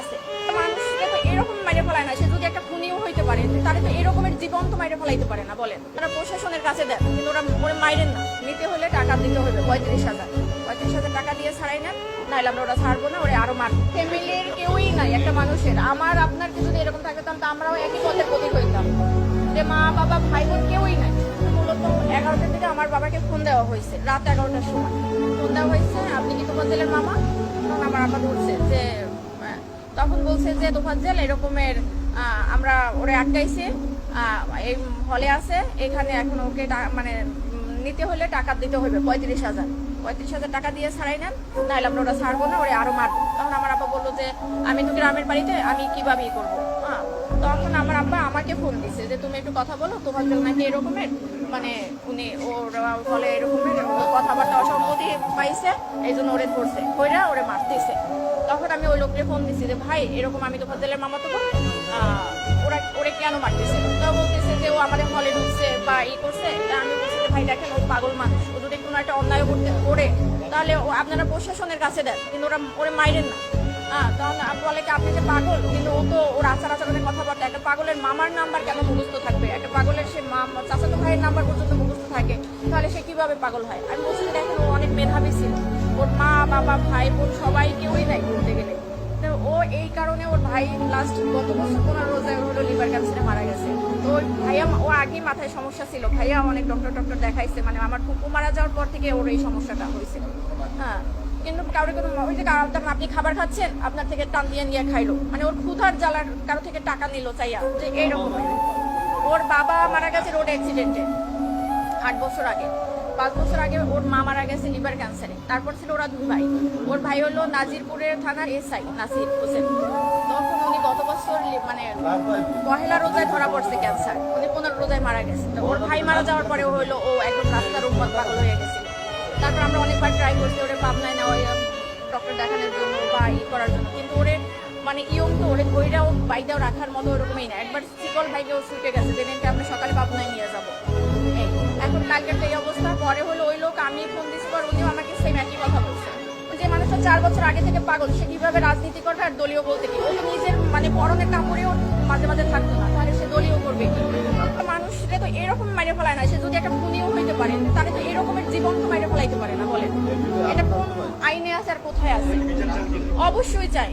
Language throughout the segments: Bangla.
আছে। তো এরকম মাইরে ফেলায় না। সে যদি একটা খুনিও হইতে পারে তাহলে তো এরকমের জীবন তো মাইরে ফেলাইতে পারে না, বলেন। তারা প্রশাসনের কাছে দেন কিন্তু ওরা ওরা মাইরেন না। নিতে হলে টাকা দিতে হবে, পঁয়ত্রিশ হাজার। পঁয়ত্রিশ হাজার টাকা দিয়ে ছাড়াই নেন, নাহলে আমরা ওরা ছাড়বো না, ওরা আরও মার ফ্যামিলির কেউই নাই, একটা মানুষের। আমার, আপনার যদি এরকম থাকে, তাহলে তো আমরাও একই পথের প্রতীক হইতাম। যে মা, বাবা ভাই বোন কেউই নাই। মূলত এগারোটার দিকে আমার বাবাকে ফোন দেওয়া হয়েছে, রাত এগারোটার সময়। ফোন দেওয়া হয়েছে, আপনি কি তোফাজ্জেলের মামা? তখন আমার আব্বা বলছে যে তখন বলছে যে, তোফাজ্জেল, এরকমের আমরা ওরে আটকাইছি। এই হলে আছে, এখানে এখন ওকে মানে নিতে হলে টাকা দিতে হবে পঁয়ত্রিশ হাজার। পঁয়ত্রিশ হাজার টাকা দিয়ে ছাড়াই নেন, নাহলে আমরা ওরা ছাড়বো না, ওরে আরও মারবো। তখন আমার আব্বা বলল যে, আমি তো গ্রামের বাড়িতে, আমি কীভাবে ই করব? হ্যাঁ তখন আমার আব্বা আমাকে ফোন দিছে যে, তুমি একটু কথা বলো তোমার নাকি এরকমের? মানে উনি ওর বলে এরকমের কথাবার্তা অসম্মতি পাইছে এই জন্য ওরে ধরছে, কইরা ওরে মারতেছে। তখন আমি ওই লোককে ফোন দিছি যে, ভাই, এরকম আমি তো ফজলের মামা তো ওরা, ওরে কেন মারতেছে? তো বলতেছে যে, ও আমাদের হলে ঢুকছে বা ই করছে। আমি বলছি যে, ভাই, দেখেন, ও পাগল মানুষ, ও যদি কোনো একটা অন্যায় করতে, করে, তাহলে ও আপনারা প্রশাসনের কাছে দেন, কিন্তু ওরা, ওরে মাইরেন না। তখন বলে কি, আপনি যে পাগল, কিন্তু ও তো ওর আচার আচরণের কথাবার্তা, একটা পাগলের মামার নাম্বার কেন মুখস্থ সে ভাইয়ের নাম্বার পর্যন্ত মুখস্থ থাকে, তাহলে সে কীভাবে পাগল হয়? আমি বলছি যে অনেক মেধাবী ছিল। ওর মা, বাবা, ভাই, বোন সবাই কেউই নাই বলতে গেলে। তো ও এই কারণে ওর ভাই লাস্ট গত বছর পনেরো রোজায় হলো লিভার ক্যান্সারে মারা গেছে। তো ভাইয়া, ও আগেই মাথায় সমস্যা ছিল। ভাইয়া অনেক ডক্টর ডক্টর দেখাইছে। মানে আমার ফুপু মারা যাওয়ার পর থেকে ওর এই সমস্যাটা হয়েছিল হ্যাঁ কিন্তু কারোর কোনো ওই যে আপনি খাবার খাচ্ছেন, আপনার থেকে টান দিয়ে নিয়ে খাইলো। মানে ওর ক্ষুধার জ্বালার কারও থেকে টাকা নিল চাইয়া, যে এইরকম। ওর বাবা মারা গেছে রোড অ্যাক্সিডেন্টে আট বছর আগে। পাঁচ বছর আগে ওর মা মারা গেছে লিভার ক্যান্সারে তারপর ছিল ওরা দুই ভাই। ওর ভাই হলো নাজিরপুরের থানার এসআই, নাসির হোসেন। তখন উনি গত বছর মানে পহেলা রোজায় ধরা পড়ছে ক্যান্সার উনি পনেরো রোজায় মারা গেছে। ওর ভাই মারা যাওয়ার পরে ও হলো, ও একদম রাস্তার উপর পাগল হয়ে গেছিল তারপর আমরা অনেকবার ট্রাই করছি ওরে পাবনায় নেওয়া, ডক্টর দেখানোর জন্য বা ই করার জন্য। মানে ইয়ং তো ওরে ধৈরাও বাইদাও রাখার মতো ওরকমই না। একবার শিকল ভাইকে ও ছুটে গেছে যেদিনকে আমরা সকালে পাবনায় নিয়ে যাব। এখন কালকের এই অবস্থা, পরে হলো ওই লোক, আমি ফোন দিচ্ছি পর উনিও আমাকে সেম একই কথা বলছে। যে মানুষটা চার বছর আগে থেকে পাগল, সে কীভাবে রাজনীতি করবে আর দলীয় বলতে কি? ও নিজের মানে পরনের কাপড়েও মাঝে মাঝে থাকতো না, তাহলে সে দলীয় করবে কি? মানুষরে তো এরকম মাইরে ফেলায় না, সে যদি একটা খুনিও হইতে পারে, তাহলে তো এরকমের জীবন তো মাইরে ফেলাইতে পারে না, বলেন। এটা কোন আইনে আছে আর কোথায় আছে? অবশ্যই চাই।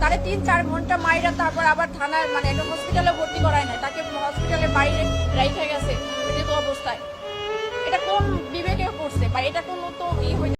তারে তিন চার ঘণ্টা মাইরা তারপর আবার থানায় মানে হসপিটালে ভর্তি করায় না তাকে হসপিটালের